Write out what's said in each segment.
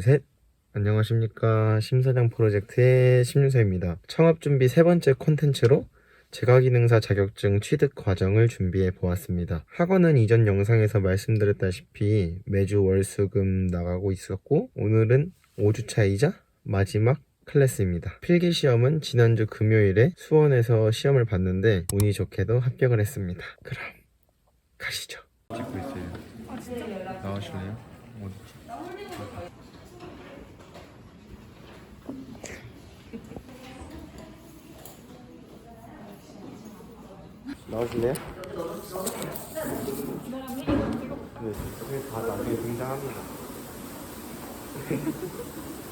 둘, 셋. 안녕하십니까. 심사장 프로젝트의 심유서입니다. 창업 준비 세 번째 콘텐츠로 제과기능사 자격증 취득 과정을 준비해 보았습니다. 학원은 이전 영상에서 말씀드렸다시피 매주 월수금 나가고 있었고, 오늘은 5주차이자 마지막 클래스입니다. 필기 시험은 지난주 금요일에 수원에서 시험을 봤는데 운이 좋게도 합격을 했습니다. 그럼 가시죠. 찍고 있어요. 나오실래요? 어디? 나오실래요? 네, 다 나중에 등장합니다.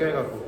달걀 갖고.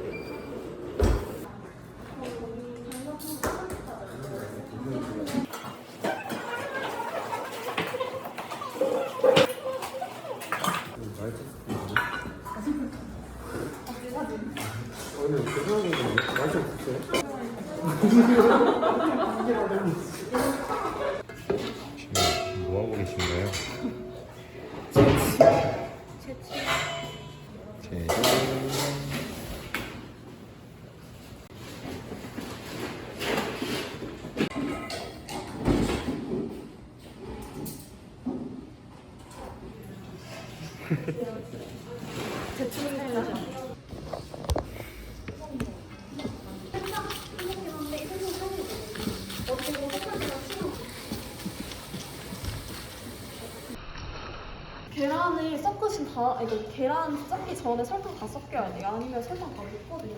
계란을 섞으신 다, 아니, 그 계란 섞기 전에 설탕 다 섞여야 돼요. 아니면 설탕 다 녹거든요.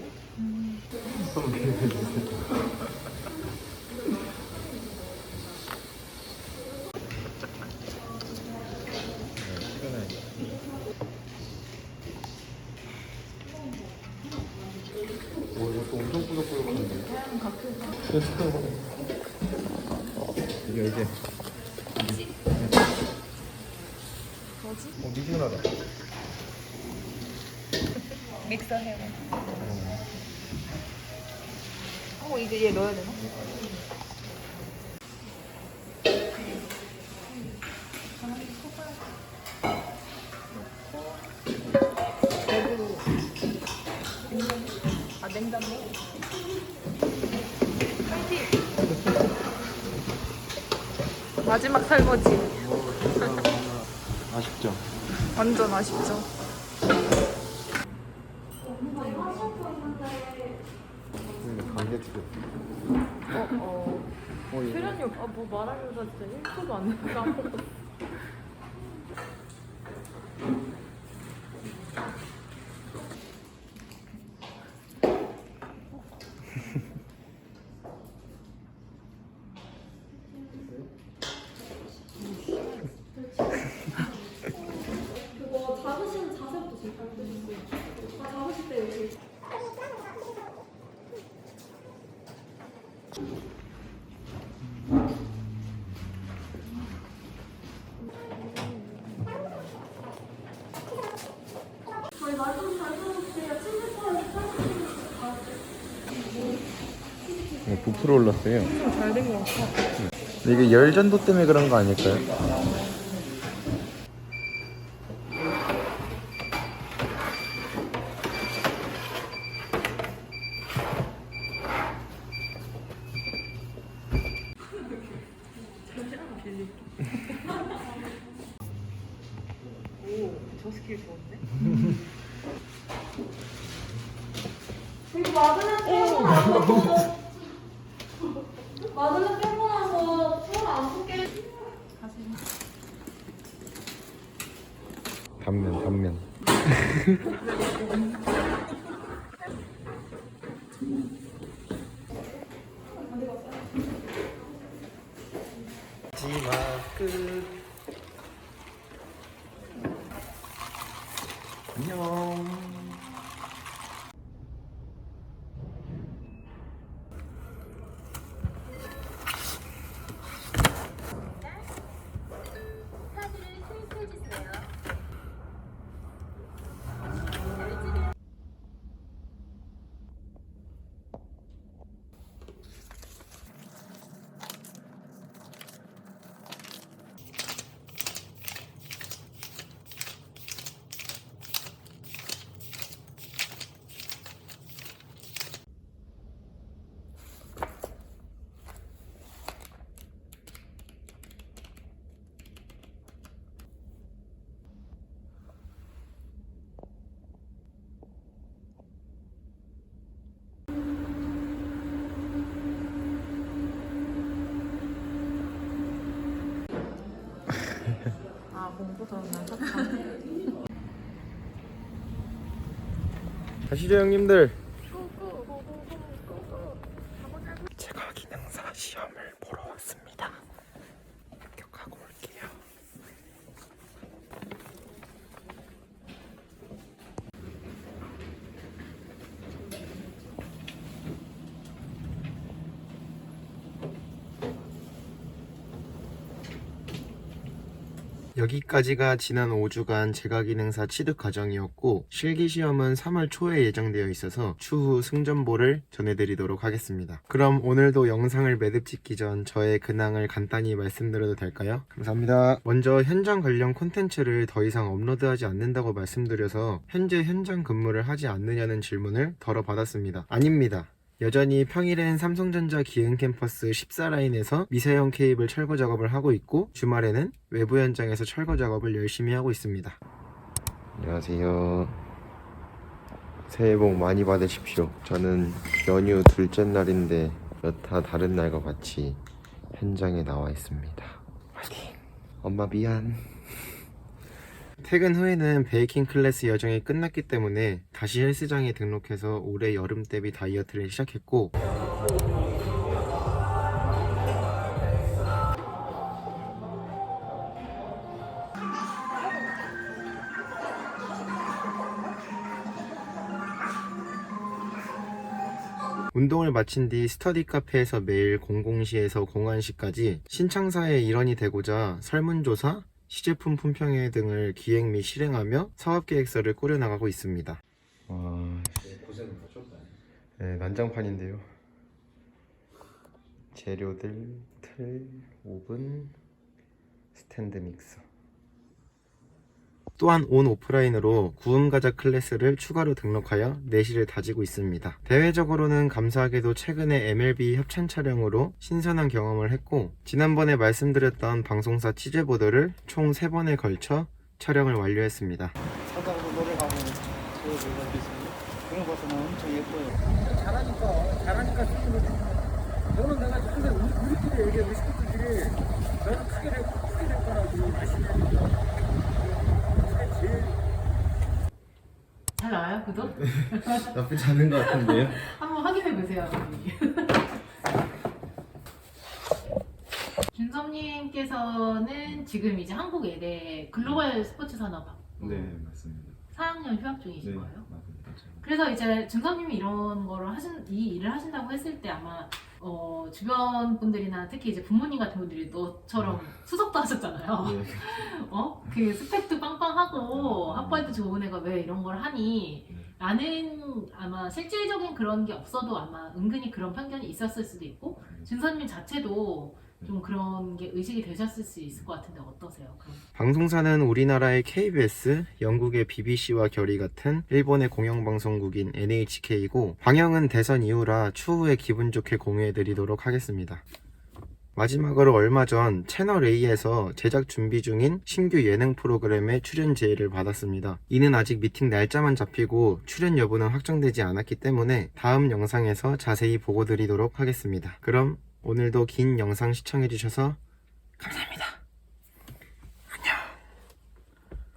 오, 이것도 엄청 꾸덕꾸덕한데. 이게 이게. 뭐지? 어, 미지근하다. 믹서 해요. 어, 이제 얘 넣어야 되나? 마지막 설거지. 아쉽죠? 완전 아쉽죠. 감개 추 어, 어. 어, 이거. 출연료, 아, 뭐 말하려다 진짜 1초도 안 내고 9% 올랐어요. 잘된 것 같아. 이게 열전도 때문에 그런 거 아닐까요? 저 스킬 좋은데? 여기 와그나 태우면 안 먹어. 단면, 단면. 마지막 끝. 안녕. 공부 잘하는 사탕. 가시죠 형님들 제가 기능사 시험을 보러 왔습니다 합격하고 올게요 여기까지가 지난 5주간 제가기능사 취득 과정이었고 실기시험은 3월 초에 예정되어 있어서 추후 승전보를 전해드리도록 하겠습니다. 그럼 오늘도 영상을 매듭 짓기 전 저의 근황을 간단히 말씀드려도 될까요? 감사합니다. 먼저 현장 관련 콘텐츠를 더 이상 업로드하지 않는다고 말씀드려서 현재 현장 근무를 하지 않느냐는 질문을 덜어 받았습니다. 아닙니다. 여전히 평일엔 삼성전자 기흥 캠퍼스 14라인에서 미세형 케이블 철거 작업을 하고 있고 주말에는 외부 현장에서 철거 작업을 열심히 하고 있습니다. 안녕하세요. 새해 복 많이 받으십시오. 저는 연휴 둘째 날인데 여타 다른 날과 같이 현장에 나와 있습니다. 화이팅! 엄마 미안. 퇴근 후에는 베이킹 클래스 여정이 끝났기 때문에 다시 헬스장에 등록해서 올해 여름 대비 다이어트를 시작했고 운동을 마친 뒤 스터디 카페에서 매일 00시에서 01시까지 신창사의 일원이 되고자 설문조사, 시제품 품평회 등을 기획 및 실행하며 사업 계획서를 꾸려나가고 있습니다. 와, 고생을 하셨다. 네, 난장판인데요. 재료들, 틀, 오븐, 스탠드 믹서. 또한 온 오프라인으로 구움 과자 클래스를 추가로 등록하여 내실을 다지고 있습니다. 대외적으로는 감사하게도 최근에 MLB 협찬 촬영으로 신선한 경험을 했고 지난번에 말씀드렸던 방송사 취재보도를 총 3번에 걸쳐 촬영을 완료했습니다. 사다로 노래하고 제가 이렇게 있습니다. 그런 것도 는 엄청 예뻐요. 잘하니까 잘하니까 쓰는 거지. 너는 내가 항상 우리, 우리끼리 얘기해 우리 식구들끼리 너는 크게 될 크게 될 거라고 맛있는 잘 나와요 구독? 나쁘지 않은 것 같은데요? 한번 확인해 보세요. 준섭님께서는 지금 이제 한국 예대 글로벌 스포츠 산업 네 맞습니다. 4학년 휴학 중이신 네 거예요? 맞습니다. 그래서 이제 준섭님이 이런 거를 하신 이 일을 하신다고 했을 때 아마 어, 주변 분들이나 특히 이제 부모님 같은 분들이 너처럼 수석도 하셨잖아요. 네. 어? 그 스펙도 빵빵하고 학벌도 좋은 애가 왜 이런 걸 하니? 네. 라는 아마 실질적인 그런 게 없어도 아마 은근히 그런 편견이 있었을 수도 있고 준서님 자체도 좀 그런 게 의식이 되셨을 수 있을 것 같은데 어떠세요? 그럼? 방송사는 우리나라의 KBS, 영국의 BBC와 결의 같은 일본의 공영방송국인 NHK이고 방영은 대선 이후라 추후에 기분 좋게 공유해드리도록 하겠습니다. 마지막으로 얼마 전 채널A에서 제작 준비 중인 신규 예능 프로그램에 출연 제의를 받았습니다. 이는 아직 미팅 날짜만 잡히고 출연 여부는 확정되지 않았기 때문에 다음 영상에서 자세히 보고 드리도록 하겠습니다. 그럼 오늘도 긴 영상 시청해주셔서 감사합니다.